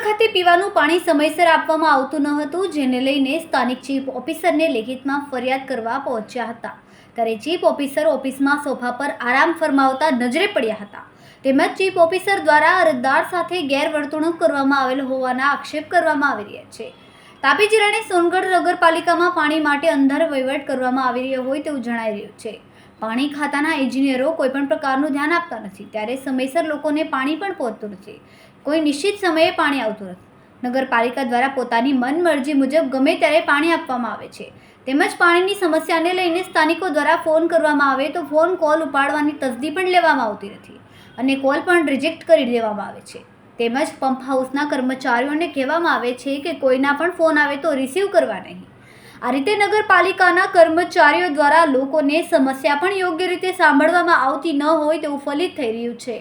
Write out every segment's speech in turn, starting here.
વખતે પીવાનું પાણી સમયસર આપવામાં આવતું ન હતું, જેને લઈને સ્થાનિક ચીફ ઓફિસરને લેખિતમાં ફરિયાદ કરવા પહોંચ્યા હતા. ત્યારે ચીફ ઓફિસર ઓફિસમાં સોફા પર આરામ ફરમાવતા નજરે પડ્યા હતા. તેમજ ચીફ ઓફિસર દ્વારા અરજદાર સાથે ગેરવર્તણૂક કરવામાં આવેલ હોવાના આક્ષેપ કરવામાં આવી રહ્યા છે. તાપી જિલ્લાની સોનગઢ નગરપાલિકામાં પાણી માટે અંધાર વહીવટ કરવામાં આવી રહ્યો હોય તેવું જણાઈ રહ્યું છે. પાણી ખાતાના એન્જિનિયરો કોઈપણ પ્રકારનું ધ્યાન આપતા નથી, ત્યારે સમયસર લોકોને પાણી પણ પહોંચતું નથી. કોઈ નિશ્ચિત સમયે પાણી આવતું નથી. નગરપાલિકા દ્વારા પોતાની મનમરજી મુજબ ગમે ત્યારે પાણી આપવામાં આવે છે. તેમજ પાણીની સમસ્યાને લઈને સ્થાનિકો દ્વારા ફોન કરવામાં આવે તો ફોન કોલ ઉપાડવાની તસદી પણ લેવામાં આવતી નથી અને કોલ પણ રિજેક્ટ કરી દેવામાં આવે છે. તેમજ પંપ હાઉસના કર્મચારીઓને કહેવામાં આવે છે કે કોઈના પણ ફોન આવે તો રિસીવ કરવા નહીં. આ રીતે નગરપાલિકાના કર્મચારીઓ દ્વારા લોકોને સમસ્યા પણ યોગ્ય રીતે સાંભળવામાં આવતી ન હોય તેવું ફલિત થઈ રહ્યું છે.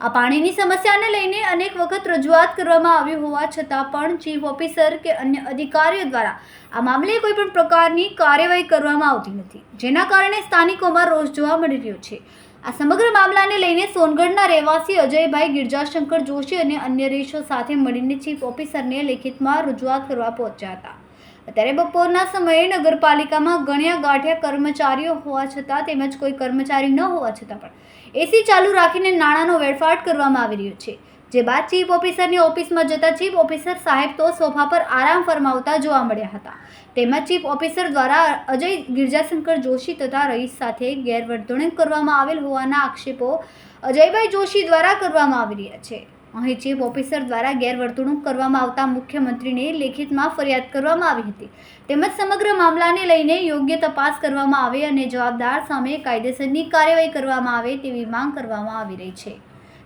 આ પાણીની સમસ્યાને લઈને અનેક વખત રજૂઆત કરવામાં આવી હોવા છતાં પણ ચીફ ઓફિસર કે અન્ય અધિકારીઓ દ્વારા આ મામલે કોઈ પણ પ્રકારની કાર્યવાહી કરવામાં આવતી નથી, જેના કારણે સ્થાનિકોમાં રોષ જોવા મળી રહ્યો છે. આ સમગ્ર મામલાને લઈને સોનગઢના રહેવાસી અજયભાઈ ગિરજાશંકર જોશી અને અન્ય રેશો સાથે મળીને ચીફ ઓફિસરને લેખિતમાં રજૂઆત કરવા પહોંચ્યા હતા. અત્યારે બપોરના સમયે નગરપાલિકામાં ગણ્યા ગાંઠ્યા કર્મચારીઓ હોવા છતાં તેમજ કોઈ કર્મચારી ન હોવા છતાં પણ એસી ચાલુ રાખીને નાણાંનો વેડફાટ કરવામાં આવી રહ્યો છે, જે બાદ ચીફ ઓફિસરની ઓફિસમાં જતા ચીફ ઓફિસર સાહેબ તો સોફા પર આરામ ફરમાવતા જોવા મળ્યા હતા. તેમજ ચીફ ઓફિસર દ્વારા અજય ગિરજાશંકર જોશી તથા રહીશ સાથે ગેરવર્તણૂક કરવામાં આવેલ હોવાના આક્ષેપો અજયભાઈ જોશી દ્વારા કરવામાં આવી રહ્યા છે. અહીં ચીફ ઓફિસર દ્વારા ગેરવર્તણૂક કરવામાં આવતા મુખ્યમંત્રીને લેખિતમાં ફરિયાદ કરવામાં આવી હતી. તેમજ સમગ્ર મામલાને લઈને યોગ્ય તપાસ કરવામાં આવે અને જવાબદાર સામે કાયદેસરની કાર્યવાહી કરવામાં આવે તેવી માંગ કરવામાં આવી રહી છે.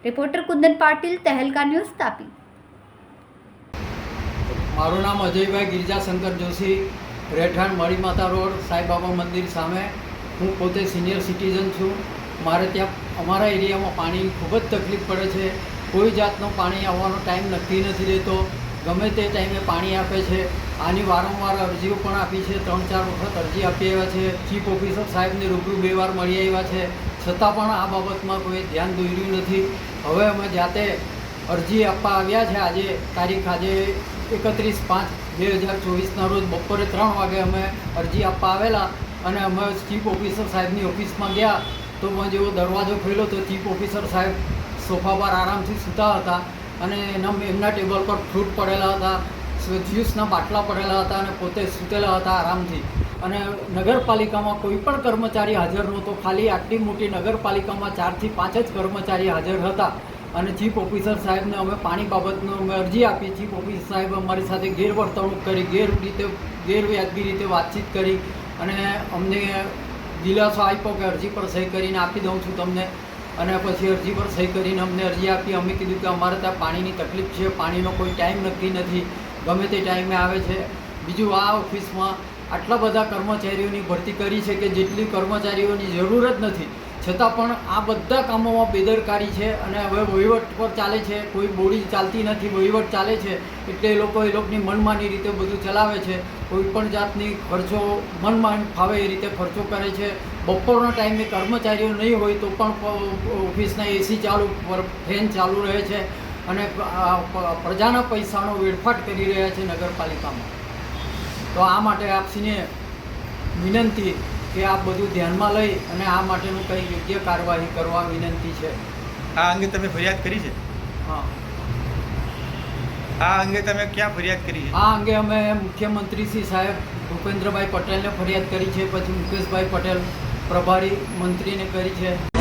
Reporter Kundan Patil, Tehelka news, Tapi. મારું નામ અજયભાઈ ગિરજાશંકર જોશી, રહેઠાણ મણીમાતા રોડ, સાંઈબાબા મંદિર સામે. હું પોતે સિનિયર સિટીઝન છું. મારે ત્યાં, અમારા એરિયામાં પાણી ખૂબ જ તકલીફ પડે છે. કોઈ જાતનું પાણી આવવાનો ટાઈમ નક્કી નથી રહેતો. ગમે તે ટાઈમે પાણી આપે છે. આની વારંવાર અરજીઓ પણ આપી છે. ત્રણ ચાર વખત અરજી આપી આવ્યા છે. ચીફ ઓફિસર સાહેબને રૂબરૂ બે વાર મળી આવ્યા છે. છતાં પણ આ બાબતમાં કોઈ ધ્યાન દોર્યું નથી. હવે અમે જાતે અરજી આપવા આવ્યા છે. આજે તારીખ આજે એકત્રીસ પાંચ બે હજાર ચોવીસના રોજ બપોરે ત્રણ વાગે અમે અરજી આપવા આવેલા અને અમે ચીફ ઓફિસર સાહેબની ઓફિસમાં ગયા. તો મેં જેવો દરવાજો ખોલ્યો તો ચીફ ઓફિસર સાહેબ સોફા પર આરામથી સૂતા હતા અને એના એમના ટેબલ પર ફ્રૂટ પડેલા હતા જ્યુસના બાટલા પડેલા હતા અને પોતે સૂતેલા હતા આરામથી. અને નગરપાલિકામાં કોઈ પણ કર્મચારી હાજર નહોતો. ખાલી આટલી મોટી નગરપાલિકામાં ચારથી પાંચ જ કર્મચારી હાજર હતા. અને ચીફ ઓફિસર સાહેબને અમે પાણી બાબતનો અમે અરજી આપી. ચીફ ઓફિસર સાહેબ અમારી સાથે ગેરવર્તણૂક કરી, ગેર રીતે ગેરવ્યાજબી રીતે વાતચીત કરી અને અમને દિલાસો આપ્યો કે અરજી પર સહી કરીને આપી દઉં છું તમને. અને પછી અરજી પર સહી કરીને અમને અરજી આપી. અમે કીધું કે અમારે ત્યાં પાણીની તકલીફ છે, પાણીનો કોઈ ટાઈમ નક્કી નથી. ગમે તે ટાઈમે આવે છે. બીજું આ ઓફિસમાં આટલા બધા કર્મચારીઓની ભરતી કરી છે કે જેટલી કર્મચારીઓની જરૂર જ નથી. છતાં પણ આ બધા કામોમાં બેદરકારી છે અને હવે વહીવટ પર ચાલે છે. કોઈ બોડી ચાલતી નથી, વહીવટ ચાલે છે. એટલે એ લોકો એ લોકોની મનમાની રીતે બધું ચલાવે છે. કોઈ પણ જાતની ખર્ચો મનમાન ફાવે એ રીતે ખર્ચો કરે છે. બપોરના ટાઈમે કર્મચારીઓ નહીં હોય તો પણ ઓફિસના એસી ચાલુ ફેન ચાલુ રહે છે અને પ્રજાના પૈસાનો વેડફાટ કરી રહ્યા છે નગરપાલિકામાં. તો આ માટે આપસીને વિનંતી કે આ બધું ધ્યાનમાં લઈ અને આ માટેનું કંઈ યોગ્ય કાર્યવાહી કરવા વિનંતી છે. આ અંગે તમે ફરિયાદ કરી છે? હા. આ અંગે તમે ક્યાં ફરિયાદ કરી છે? આ અંગે અમે મુખ્યમંત્રી શ્રી સાહેબ ભૂપેન્દ્રભાઈ પટેલને ફરિયાદ કરી છે પછી મુકેશભાઈ પટેલ પ્રભારી મંત્રીને કરી છે.